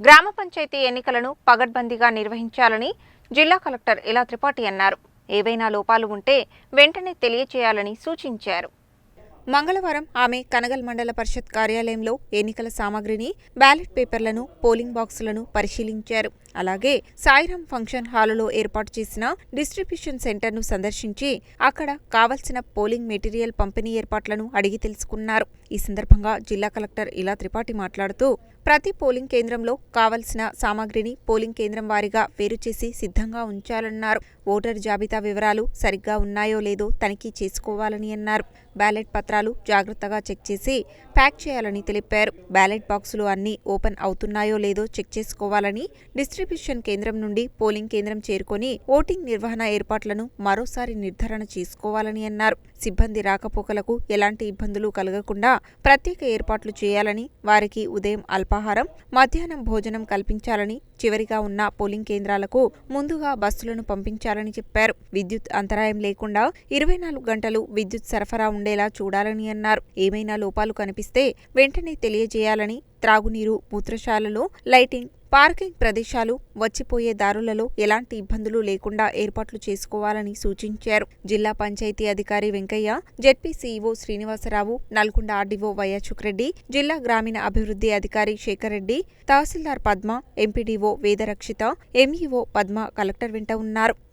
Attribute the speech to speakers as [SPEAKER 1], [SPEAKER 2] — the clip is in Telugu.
[SPEAKER 1] గ్రామ పంచాయతీ ఎన్నికలను పగడ్బందీగా నిర్వహించాలని జిల్లా కలెక్టర్ ఇలా త్రిపాఠి అన్నారు. ఏవైనా లోపాలు ఉంటే వెంటనే తెలియచేయాలని సూచించారు. మంగళవారం ఆమె కనగల్ మండల పరిషత్ కార్యాలయంలో ఎన్నికల సామాగ్రిని బ్యాలెట్ పేపర్లను పోలింగ్ బాక్సులను పరిశీలించారు. అలాగే సాయిరాం ఫంక్షన్ హాలులో ఏర్పాటు చేసిన డిస్ట్రిబ్యూషన్ సెంటర్ను సందర్శించి అక్కడ కావలసిన పోలింగ్ మెటీరియల్ పంపిణీ ఏర్పాట్లను అడిగి తెలుసుకున్నారు. ఈ సందర్భంగా జిల్లా కలెక్టర్ ఇలా త్రిపాఠి మాట్లాడుతూ ప్రతి పోలింగ్ కేంద్రంలో కావలసిన సామాగ్రిని పోలింగ్ కేంద్రం వారీగా వేరు చేసి సిద్ధంగా ఉంచాలన్నారు. ఓటర్ జాబితా వివరాలు సరిగ్గా ఉన్నాయో లేదో తనిఖీ చేసుకోవాలని అన్నారు. బ్యాలెట్ పత్రాలు జాగ్రత్తగా చెక్ చేసి ప్యాక్ చేయాలని తెలిపారు. బ్యాలెట్ బాక్సులు అన్నీ ఓపెన్ అవుతున్నాయో లేదో చెక్ చేసుకోవాలని డిస్ట్రిబ్యూషన్ కేంద్రం నుండి పోలింగ్ కేంద్రం చేరుకొని ఓటింగ్ నిర్వహణ ఏర్పాట్లను మరోసారి నిర్ధారణ చేసుకోవాలని అన్నారు. సిబ్బంది రాకపోకలకు ఎలాంటి ఇబ్బందులు కలగకుండా ప్రత్యేక ఏర్పాట్లు చేయాలని వారికి ఉదయం అల్పాహారం మధ్యాహ్నం భోజనం కల్పించాలని చివరిగా ఉన్న పోలింగ్ కేంద్రాలకు ముందుగా బస్సులను పంపించాలని చెప్పారు. విద్యుత్ అంతరాయం లేకుండా ఇరవై నాలుగు గంటలు విద్యుత్ సరఫరా ఉండేలా చూడాలని అన్నారు. ఏమైనా లోపాలు కనిపిస్తే వెంటనే తెలియజేయాలని త్రాగునీరు మూత్రశాలలో లైటింగ్ పార్కింగ్ ప్రదేశాలు వచ్చిపోయే దారులలో ఎలాంటి ఇబ్బందులు లేకుండా ఏర్పాట్లు చేసుకోవాలని సూచించారు. జిల్లా పంచాయతీ అధికారి Venkaiah ZP CEO Srinivasarao Nalgonda RDO వైయాచుక్రెడ్డి జిల్లా గ్రామీణ అభివృద్ధి అధికారి Shekhar Reddy tahsildar Padma MPDO Vedarakshita MEO Padma collector వెంట ఉన్నారు.